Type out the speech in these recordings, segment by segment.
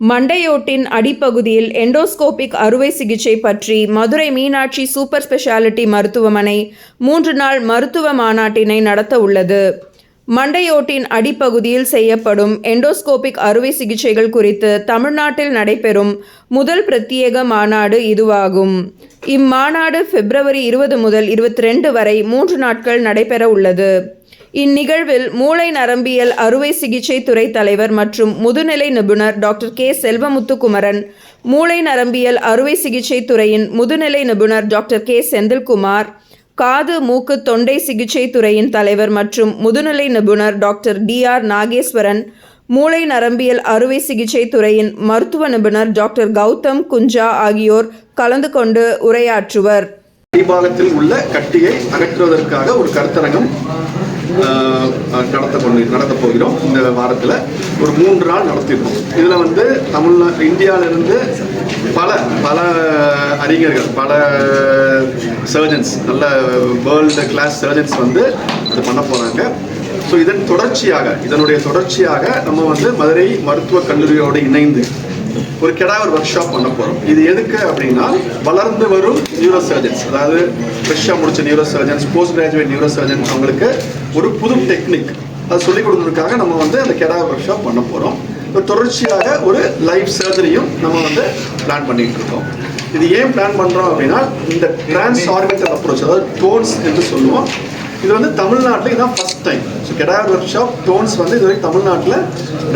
மண்டையோட்டின் அடிப்பகுதியில் எண்டோஸ்கோபிக் அறுவை சிகிச்சை பற்றி மதுரை மீனாட்சி சூப்பர் ஸ்பெஷாலிட்டி மருத்துவமனை மூன்று நாள் மருத்துவ மாநாட்டினை நடத்த உள்ளது. மண்டையோட்டின் அடிப்பகுதியில் செய்யப்படும் எண்டோஸ்கோபிக் அறுவை சிகிச்சைகள் குறித்து தமிழ்நாட்டில் நடைபெறும் முதல் பிரத்யேக மாநாடு இதுவாகும். இம்மாநாடு பிப்ரவரி இருபது முதல் இருபத்தி ரெண்டு வரை மூன்று நாட்கள் நடைபெற உள்ளது. இந்நிகழ்வில் மூளை நரம்பியல் அறுவை சிகிச்சை துறை தலைவர் மற்றும் முதுநிலை நிபுணர் டாக்டர் கே செல்வமுத்துக்குமரன் மூளை நரம்பியல் அறுவை சிகிச்சை துறையின் முதுநிலை நிபுணர் டாக்டர் கே செந்தில்குமார் காது மூக்கு தொண்டை சிகிச்சை துறையின் தலைவர் மற்றும் முதுநிலை நிபுணர் டாக்டர் டி ஆர் நாகேஸ்வரன் மூளை நரம்பியல் அறுவை சிகிச்சை துறையின் மருத்துவ நிபுணர் டாக்டர் கௌதம் குஞ்சா ஆகியோர் கலந்து கொண்டு உரையாற்றுவர். அடிபாகத்தில் உள்ள கட்டியை அகற்றுவதற்காக ஒரு கருத்தரங்கம் நடத்த கொண்டு நடத்த போகிறோம். இந்த வாரத்தில் ஒரு மூன்று நாள் நடத்திருக்கோம். இதில் வந்து தமிழ்நா இந்தியாவிலிருந்து பல பல அறிஞர்கள் பல சர்ஜன்ஸ் நல்ல வேர்ல்டு கிளாஸ் சர்ஜன்ஸ் வந்து அது பண்ண போகிறாங்க ஸோ இதன் தொடர்ச்சியாக இதனுடைய தொடர்ச்சியாக நம்ம வந்து மதுரை மருத்துவக் கல்லூரியோடு இணைந்து ஒரு கெடாவர் ஒர்க் ஷாப் பண்ண போகிறோம் இது எதுக்கு அப்படின்னா வளர்ந்து வரும் நியூரோ சர்ஜன்ஸ் அதாவது ஃப்ரெஷ்ஷாக முடிச்ச neuro surgeons post graduate neurosurgeon அவங்களுக்கு ஒரு புது டெக்னிக் அதை சொல்லிக் கொடுக்கறதுக்காக நம்ம வந்து அந்த கெடாவர் ஒர்க் ஷாப் பண்ண போகிறோம் இப்போ தொடர்ச்சியாக ஒரு லைஃப் சர்ஜரியும் நம்ம வந்து பிளான் பண்ணிட்டு இருக்கோம். இது ஏன் பிளான் பண்ணுறோம் அப்படின்னா இந்த டிரான்ஸ் ஆர்கன்டல் அப்ரோச் அதாவது டோன்ஸ் என்று சொல்லுவோம். இது வந்து தமிழ்நாட்டில் இதுதான் first time so cadaver workshop tones வந்து இதுவரைக்கும் தமிழ்நாட்டில்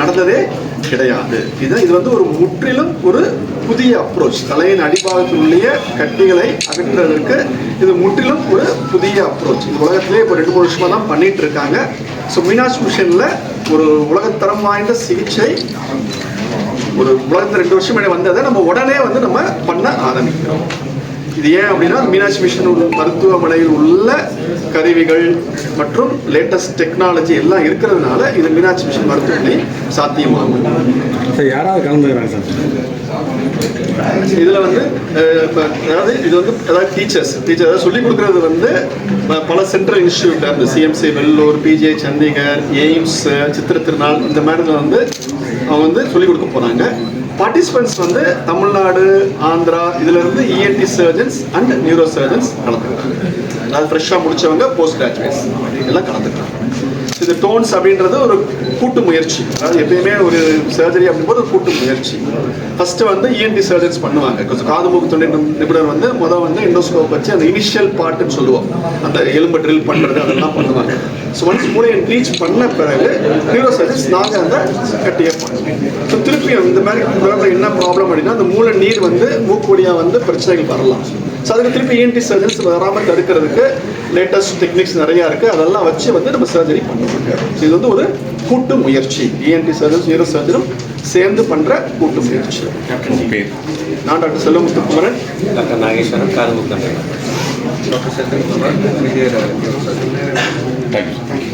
நடந்ததே கிடையாது. இது இது வந்து ஒரு முற்றிலும் ஒரு புதிய அப்ரோச் தலையின் அடிபாகத்தினுடைய கட்டிகளை அகற்றுவதற்கு இது முற்றிலும் ஒரு புதிய அப்ரோச் இது உலகத்திலே இப்போ ரெண்டு மூணு வருஷமாக தான் பண்ணிட்டு இருக்காங்க ஸோ மீனாட்சி மிஷனில் ஒரு உலகத்தரம் வாய்ந்த சிகிச்சை ஒரு உலகத்தில் ரெண்டு வருஷம் வந்ததை நம்ம உடனே வந்து நம்ம பண்ண ஆரம்பிக்கிறோம். இது ஏன் அப்படின்னா மீனாட்சி மிஷன் மருத்துவமனையில் உள்ள கருவிகள் மற்றும் லேட்டஸ்ட் டெக்னாலஜி எல்லாம் இருக்கிறதுனால இது மீனாட்சி மிஷன் மருத்துவமனை சாத்தியமாகும். சார் யாராவது கலந்துக்கிறாங்க சார்? இதில் வந்து இப்ப அதாவது இது வந்து அதாவது டீச்சர்ஸ் டீச்சர் அதாவது சொல்லிக் கொடுக்குறது வந்து பல சென்ட்ரல் இன்ஸ்டியூட் அந்த CMC Vellore PJ Chandigarh AIIMS Chithira Thirunal இந்த மாதிரி வந்து அவங்க வந்து சொல்லிக் கொடுக்க போகிறாங்க பார்ட்டிசிபென்ட்ஸ் வந்து தமிழ்நாடு ஆந்திரா இதுலேருந்து E ENT surgeons and neurosurgeons கலந்துக்கிறாங்க. அதாவது ஃப்ரெஷ்ஷாக முடிச்சவங்க போஸ்ட் கிராஜுவேட்ஸ் எல்லாம் கலந்துக்கிறாங்க. இது டோன்ஸ் அப்படின்றது ஒரு கூட்டு முயற்சி. அதாவது எப்பயுமே ஒரு சர்ஜரி அப்படிங்கும்போது ஒரு கூட்டு முயற்சி. ஃபர்ஸ்ட் வந்து இஎன்டி சர்ஜன்ஸ் பண்ணுவாங்க. கொஞ்சம் காது மூக்கு தொண்டை நிபுணர் வந்து முதல் வந்து இண்டோஸ்கோப் வச்சு அந்த இனிஷியல் பார்ட்னு சொல்லுவோம். அந்த எலும்பு ட்ரில் பண்ணுறது அதெல்லாம் பண்ணுவாங்க. ஸோ ஒன்ஸ் மூளையை ரீச் பண்ண பிறகு நியூரோ சர்ஜன்ஸ் நாங்கள் அந்த கட்டியே பண்ணுவோம் ஸோ திருப்பி இந்த மாதிரி என்ன ப்ராப்ளம் அப்படின்னா அந்த மூளை நீர் வந்து மூக்கு வந்து பிரச்சனைகள் வரலாம். ஸோ அதுக்கு திருப்பி இஎன்டி சர்ஜன்ஸ் வராமல் தடுக்கிறதுக்கு லேட்டஸ்ட் டெக்னிக்ஸ் நிறையா இருக்குது அதெல்லாம் வச்சு வந்து நம்ம சர்ஜரி பண்ணுவாங்க ஸோ இது வந்து ஒரு கூட்டு முயற்சி. இஎன்டி சர்ஜன்ஸ் நியூரோ சர்ஜனும் சேர்ந்து பண்ணுற கூட்டு முயற்சி. நான் doctor Selvamuthukumaran doctor Nageswaran காதுமுக்கம் doctor Senthilkumar Vijaya thank you